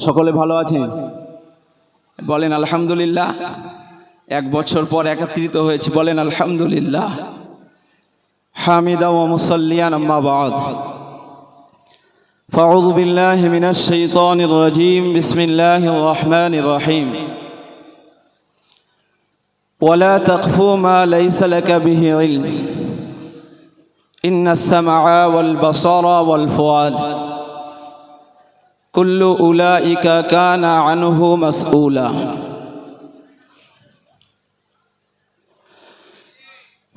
সকলে ভালো আছেন বলেন আলহামদুলিল্লাহ এক বছর পর একত্রিত হয়েছে বলেন আলহামদুলিল্লাহ হামিদা ও মুসল্লিয়ান আম্মা বাদ فأعوذ بالله من الشيطان الرجيم بسم الله الرحمن الرحيم ولا تقف ما ليس لك به علم إن السمع والبصر والفؤاد كل أولئك كان عنه مسؤولا.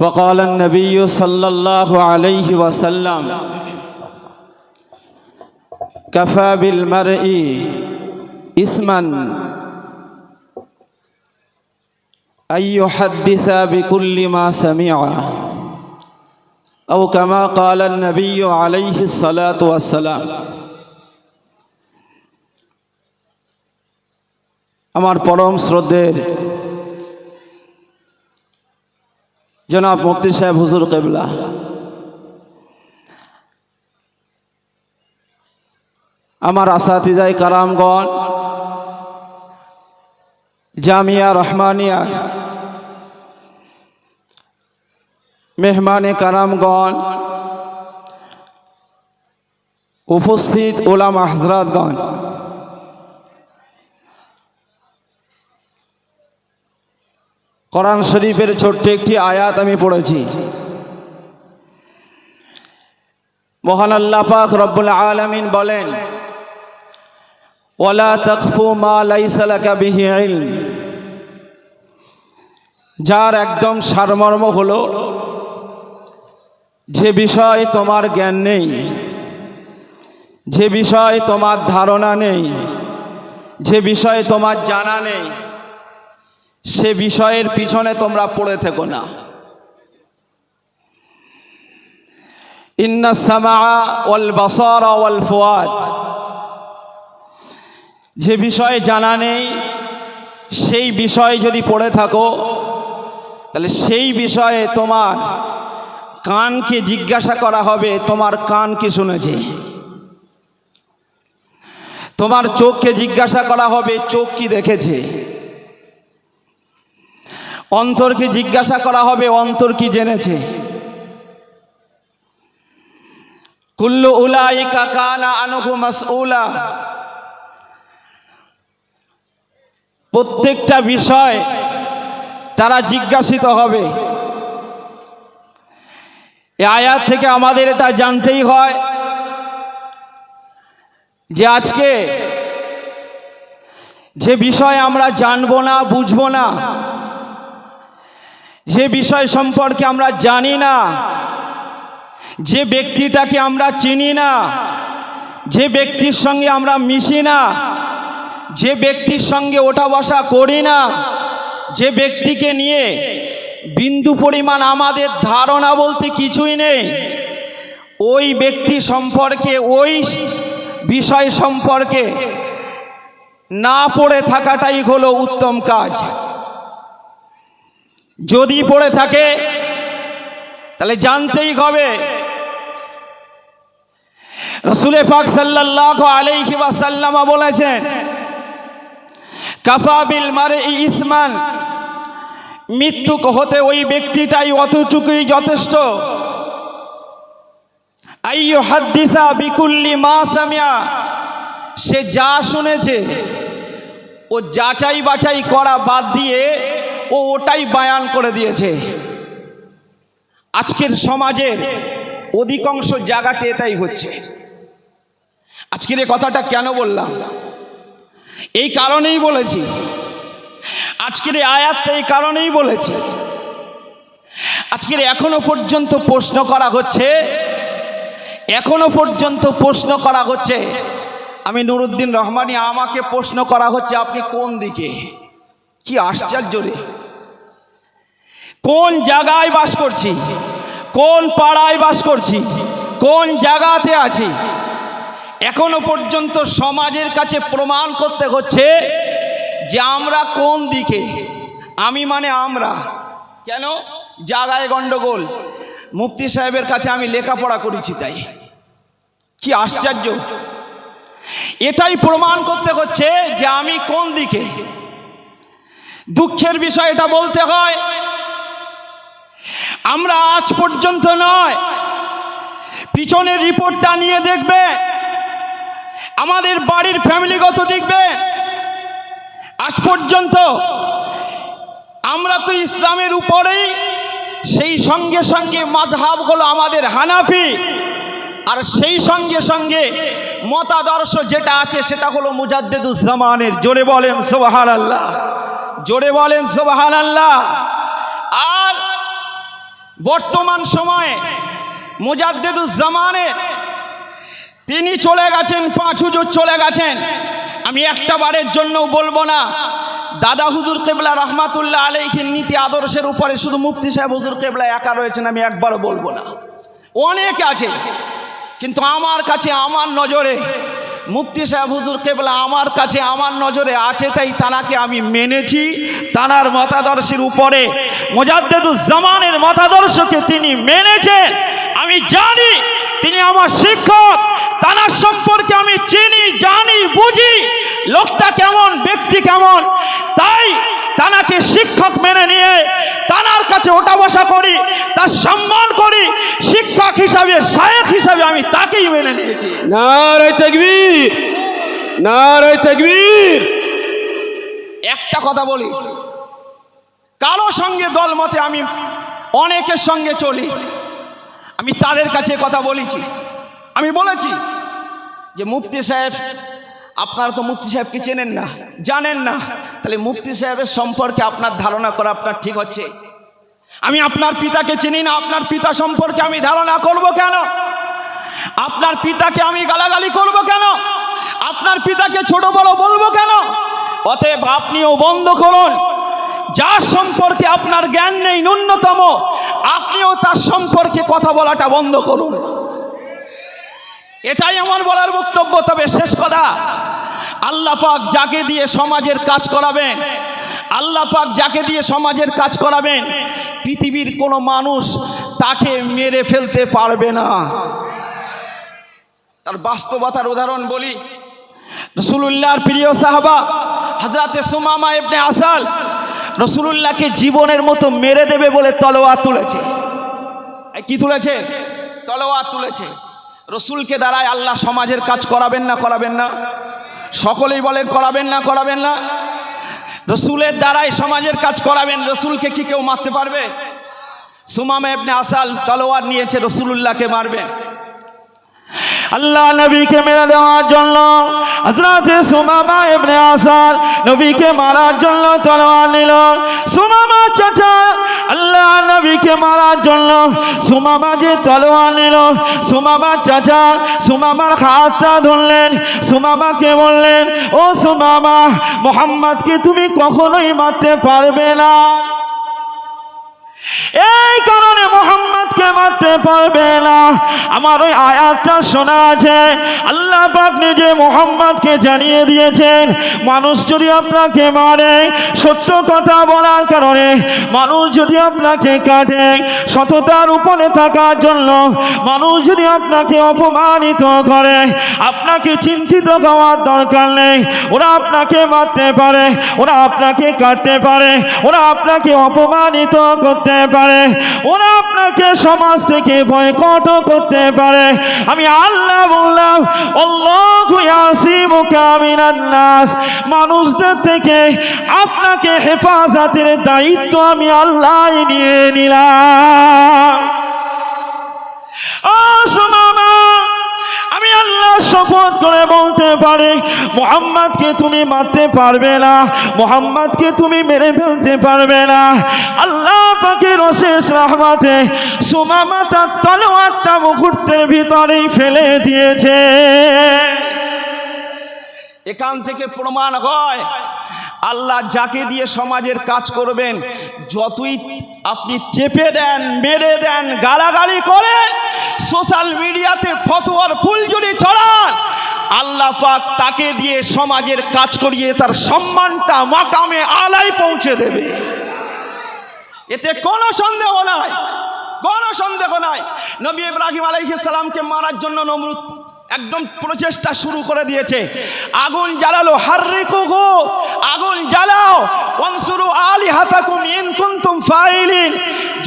وقال النبي صلى الله عليه وسلم كفى بالمرء اسما أن يحدث بكل ما سمع. أو كما قال النبي عليه الصلاة والسلام আমার পরম শ্রদ্ধের জনাব মুফতি সাহেব হুজুর কেবলা। আমার আসাতিদাই কারামগণ, জামিয়া রহমানিয়া, মেহমানে কারামগণ, উপস্থিত ওলাম হজরতগণ কোরআন শরীফের ছোট্ট একটি আয়াত আমি পড়েছি। মহান আল্লাহ পাক রব্বুল আলামিন বলেন ইলম। যার একদম সারমর্ম হলো, যে বিষয় তোমার জ্ঞান নেই, যে বিষয় তোমার ধারণা নেই, যে বিষয়ে তোমার জানা নেই সে বিষয়ের পিছনে তোমরা পড়ে থেকো না। যে বিষয়ে জানা নেই, সেই বিষয়ে যদি পড়ে থাকো, তাহলে সেই বিষয়ে তোমার কানকে জিজ্ঞাসা করা হবে, তোমার কান কি শুনেছে? তোমার চোখকে জিজ্ঞাসা করা হবে, চোখ কি দেখেছে? অন্তরকে জিজ্ঞাসা করা হবে, অন্তর কি জেনেছে? কুল্লু উলাইকা কানা আনহু মাসউলা। প্রত্যেকটা বিষয় তারা জিজ্ঞাসিত হবে। এই আয়াত থেকে আমাদের এটা জানতেই হয় যে আজকে যে বিষয় আমরা জানব না, বুঝব না যে বিষয় সম্পর্কে আমরা জানি না, যে ব্যক্তিটাকে আমরা চিনি না, যে ব্যক্তির সঙ্গে আমরা মিশি না, যে ব্যক্তির সঙ্গে ওঠা বসা করি না, যে ব্যক্তিকে নিয়ে বিন্দু পরিমাণ আমাদের ধারণা বলতে কিছুই নেই, ওই ব্যক্তি সম্পর্কে, ওই বিষয় সম্পর্কে না পড়ে থাকাটাই হলো উত্তম কাজ। যদি পড়ে থাকে, তাহলে জানতেই হবে। রসুলে পাক সাল্লাহ আলাইহি ওয়াসাল্লামা বলেছেন কাফাবিল মারে ইসমান। মৃত্যু হতে ওই ব্যক্তিটাই অতটুকুই যথেষ্ট। আইয়ো হাদ্দিসা বিকুল্লি মা সামিয়া। সে যা শুনেছে, ও যাচাই বাছাই করা বাদ দিয়ে ও ওটাই বায়ান করে দিয়েছে। আজকের সমাজের অধিকাংশ জায়গাতে এটাই হচ্ছে। আজকের এই কথাটা কেন বললাম? এই কারণেই বলেছি। আজকের এই আয়াতটা এই কারণেই বলেছি। আজকের এখনও পর্যন্ত প্রশ্ন করা হচ্ছে, এখনও পর্যন্ত প্রশ্ন করা হচ্ছে, আমি নুরুদ্দিন রহমানি আমাকে প্রশ্ন করা হচ্ছে, আপনি কোন দিকে? কি আশ্চর্য রে। কোন জায়গায় বাস করছি? কোন পাড়ায় বাস করছি? কোন জায়গাতে আছি? এখনও পর্যন্ত সমাজের কাছে প্রমাণ করতে হচ্ছে যে আমরা কোন দিকে? আমি মানে আমরা। কেন? জায়গায় গণ্ডগোল মুফতি সাহেবের কাছে আমি লেখাপড়া করেছি তাই। কি আশ্চর্য। এটাই প্রমাণ করতে হচ্ছে যে আমি কোন দিকে। দুঃখের বিষয় এটা বলতে হয় আমরা আজ পর্যন্ত নয়। পিছনের রিপোর্টটা নিয়ে দেখবে। আমাদের বাড়ির ফ্যামিলিগত দেখবে। আজ পর্যন্ত আমরা তো ইসলামের উপরেই সেই সঙ্গে সঙ্গে মাঝহাব হলো আমাদের হানাফি। আর সেই সঙ্গে সঙ্গে মতাদর্শ যেটা আছে সেটা হলো মুজাদ্দেদুজ্জামানের জোরে বলেন সোবাহান আল্লাহ জোরে বলেন সোবাহান আল্লাহ আর বর্তমান সময়ে মুজাদ্দেদুজ্জামানের তিনি চলে গেছেন, পাঁচ হুজুর চলে গেছেন। আমি একটা বারের জন্য বলব না, দাদা হুজুর কেবলা রহমাতুল্লাহ আলাইহির নীতি আদর্শের উপরে শুধু মুফতি সাহেব হুজুর কেবলা একা রয়েছেন, আমি একবারও বলব না। অনেক আছে, কিন্তু আমার কাছে আমার নজরে মুফতি সাহেব, হুজুর কেবলা আমার কাছে আমার নজরে আছে, তাই তানাকে আমি মেনেছি। তানার মতাদর্শের উপরে মোজাদ্দেদুজ্জামানের মতাদর্শকে তিনি মেনেছেন। আমি জানি তিনি আমার শিক্ষক, তানার সম্পর্কে আমি চিনি, জানি, বুঝি, লোকটা কেমন, ব্যক্তি কেমন। তাই তানাকে শিক্ষক মেনে নিয়ে তানার কাছে ওটা বসা করি, তার শিক্ষক হিসাবে শায়েক হিসাবে আমি তাকেই মেনে নিয়েছি। নারায় তাকবীর নারায় তাকবীর। একটা কথা বলি কারও সঙ্গে দল মতে আমি অনেকের সঙ্গে চলি। আমি তাদের কাছে কথা বলেছি। আমি বলেছি যে মুফতি সাহেব আপনারা তো মুফতি সাহেবকে চেনেন না জানেন না। তাহলে মুফতি সাহেবের সম্পর্কে আপনার ধারণা করা আপনার ঠিক হচ্ছে? আমি আপনার পিতাকে চিনি না, আপনার পিতা সম্পর্কে আমি ধারণা করব কেন? আপনার পিতাকে আমি গালাগালি করব কেন? আপনার পিতাকে ছোট বড় বলব কেন? অতএব আপনিও বন্ধ করুন। যার সম্পর্কে আপনার জ্ঞান নেই, ন্যূনতম, আপনিও তার সম্পর্কে কথা বলাটা বন্ধ করুন। এটাই আমার বলার বক্তব্য, তবে শেষ কথা, আল্লাহ পাক যাকে দিয়ে সমাজের কাজ করাবেন আল্লাহ পাক যাকে দিয়ে সমাজের কাজ করাবেন, পৃথিবীর কোনো মানুষ তাকে মেরে ফেলতে পারবে না। তার বাস্তবতার উদাহরণ বলি, রসুলুল্লাহর প্রিয় সাহাবা হজরতে সুমামা এবনে আসাল রসুলুল্লাহকে জীবনের মতো মেরে দেবে বলে তলোয়ার তুলেছে। কি তুলেছে? তলোয়ার তুলেছে। রসুলকে দ্বারায় আল্লাহ সমাজের কাজ করাবেন না করাবেন না। সকলেই বলেন, করাবেন না করাবেন না। রসুলের দ্বারাই সমাজের কাজ করাবেন, রসুলকে কি কেউ মারতে পারবে? সুমামে আপনি আসাল তলোয়ার নিয়েছে, রসুলুল্লাহকে মারবেন। আল্লাহ নবীকে মেরে দেওয়ার জন্য হজরতে সুমামা ইবনে আসার নবীকে মারার জন্য তলোয়ার নিল। সুমামা চাচা, আল্লাহ নবীকে মারার জন্য সুমামা যে তলোয়ার নিল। সুমামা চাচা, সুমামার হাতটা ধরলেন। সুমামাকে বললেন, ও সুমামা, মোহাম্মদকে তুমি কখনোই মারতে পারবে না। এই কারণে মোহাম্মদকে মারতে পারবে না। আমার ওই আয়াতটা শোনা আছে। আল্লাহ পাক নিজে মোহাম্মদকে জানিয়ে দিয়েছেন, মানুষ যদি আপনাকে মারে, সত্য কথা বলার কারণে মানুষ যদি আপনাকে কাটে সততার উপরে থাকার জন্য মানুষ যদি আপনাকে অপমানিত করে, আপনাকে চিন্তিত হওয়ার দরকার নেই। ওরা আপনাকে মারতে পারে, ওরা আপনাকে কাটতে পারে, ওরা আপনাকে অপমানিত করতে পারে। ওরা আপনাকে সমাজ থেকে বয়কট করতে পারে। আমি আল্লাহ বললাম নাস। মানুষদের থেকে আপনাকে হেফাজতের দায়িত্ব আমি আল্লাহ নিয়ে নিলাম। শপথ করে বলতে পারে, মোহাম্মদকে তুমি মারতে পারবে না, মোহাম্মদকে তুমি মেরে ফেলতে পারবে না। আল্লাহ পাকে রশেষ রহমাতে সুমামা তার তলোয়ারটা মুহূর্তের ভিতরেই ফেলে দিয়েছে। এখান থেকে প্রমাণ হয় আল্লাহ যাকে দিয়ে সমাজের কাজ করবেন, যতই আপনি চেপে দেন, মেরে দেন, গালাগালি করেন, সোশ্যাল মিডিয়াতে ফতোয়ার ফুলঝুরি ছড়ান, আল্লাহ পাক তাকে দিয়ে সমাজের কাজ করিয়ে তার সম্মানটা মাকামে আলাই পৌঁছে দেবে। এতে কোনো সন্দেহ নাই, কোনো সন্দেহ নাই। নবী ইব্রাহিম আলাইহিস সালামকে মারার জন্য নমরুদ একদম প্রচেষ্টা শুরু করে দিয়েছে। আগুন জ্বালালো, হার্রিকু গো, আগুন জ্বালাও। অনসুরু আলি হাতাকুম ইন কুনতুম ফাইলিন।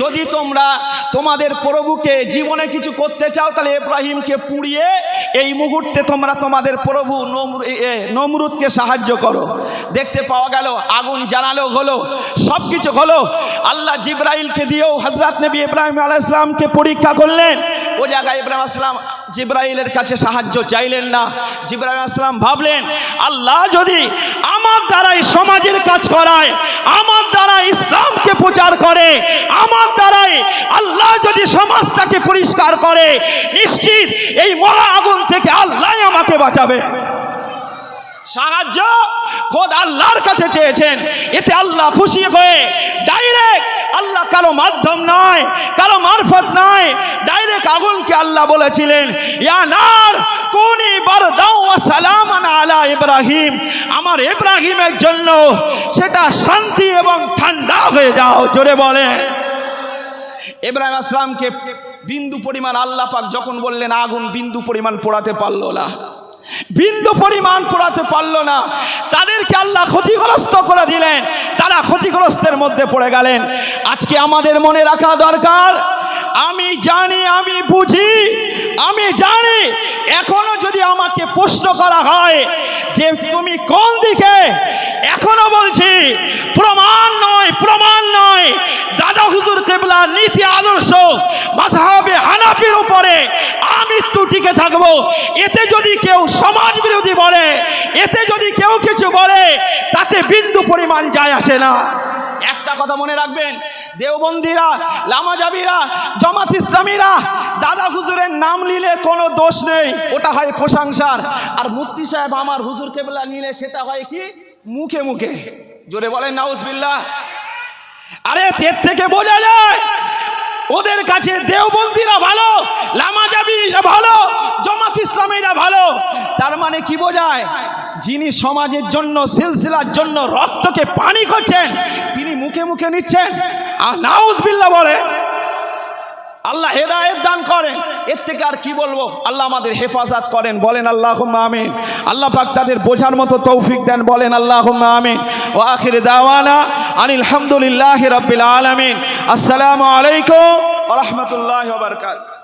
যদি তোমরা তোমাদের প্রভুকে জীবনে কিছু করতে চাও, তাহলে ইব্রাহিমকে পুড়িয়ে এই মুহূর্তে তোমরা তোমাদের প্রভু নমরুদকে সাহায্য করো। দেখতে পাওয়া গেল, আগুন জ্বালালো হলো সব কিছু হলো। আল্লাহ জিব্রাইলকে দিয়েও হজরত নবী ইব্রাহিম ইসলামকে পরীক্ষা করলেন। ও জায়গায় ইব্রাহিম আসলাম জিব্রাইলের কাছে সাহায্য চাইলেন না। জিব্রাইল আসলাম ভাবলেন, আল্লাহ যদি আমার দ্বারাই সমাজের কাজ করায়, আমার দ্বারা ইসলামকে প্রচার করে, আমার দ্বারাই আল্লাহ যদি সমাজটাকে পরিষ্কার করে, নিশ্চিত এই মহা আগুন থেকে আল্লাহ আমাকে বাঁচাবে। সাহায্য খোদ আল্লাহর কাছে চেয়েছেন। এতে আল্লাহ খুশি হয়ে ডাইরেক্ট আল্লাহ কারও মাধ্যম নয়, কারও মারফত নয় ডাইরেক্ট আগুনকে আল্লাহ বলেছিলেন, ইয়া নার কোনি সালামান আলা ইব্রাহিম। আমার ইব্রাহিমের জন্য সেটা শান্তি এবং ঠান্ডা হয়ে যাও, জোরে বলে। ইব্রাহিম আসলামকে বিন্দু পরিমাণ আল্লাহ পাক যখন বললেন, আগুন বিন্দু পরিমাণ পোড়াতে পারল না। বিন্দু পরিমাণ পোড়াতে পারল না। তাদেরকে আল্লাহ ক্ষতিগ্রস্ত করে দিলেন। তারা ক্ষতিগ্রস্তের মধ্যে পড়ে গেলেন। আজকে আমাদের মনে রাখা দরকার। আমি জানি, আমি বুঝি, আমি জানি। এখনও যদি আমাকে প্রশ্ন করা হয় যে তুমি কোন দিকে, এখনও বলছি, প্রমাণ নয় প্রমাণ নয়। হুজুর কেবলা নীতি আদর্শ মাসাহাবে হানাফির উপরে আমৃত্যু টিকে থাকব। এতে যদি কেউ সমাজ বিরোধী বলে, এতে যদি কেউ কিছু বলে, তাতে বিন্দু পরিমাণ যায় আসে না। একটা কথা মনে রাখবেন, দেওবন্দিরা, লামাজাবিরা, জামাত ইসলামীরা, দাদা হুজুরের নাম নিলে কোনো দোষ নেই, ওটা হয় প্রশংসার। আর মুফতি সাহেব আমার হুজুর কেবলা নিলে সেটা হয় কি? মুখে মুখে। জোরে বলেন, নাউজবিল্লাহ। আরে এর থেকে বোঝা যায়, ওদের কাছে দেওবন্দিরা ভালো, লামাজাবিরা ভালো, জমাত ইসলামীরা ভালো। তার মানে কি বোঝায়? যিনি সমাজের জন্য, সিলসিলার জন্য রক্তকে পানি করছেন, তিনি মুখে মুখে নিচ্ছেন। আর নাউজবিল্লাহ বলে আল্লাহ হেদায়ত দান করেন। এর থেকে আর কি বলব? আল্লাহ আমাদের হেফাজত করেন, বলেন আল্লাহ আমিন। আল্লাহ পাক তাদের বোঝার মতো তৌফিক দেন, বলেন আল্লাহ আমিন। ও আখির দাওয়ানা আনিল হামদুলিল্লাহ রবিল আলমিন। আসসালামু আলাইকুম রহমতুল্লাহ বরকাত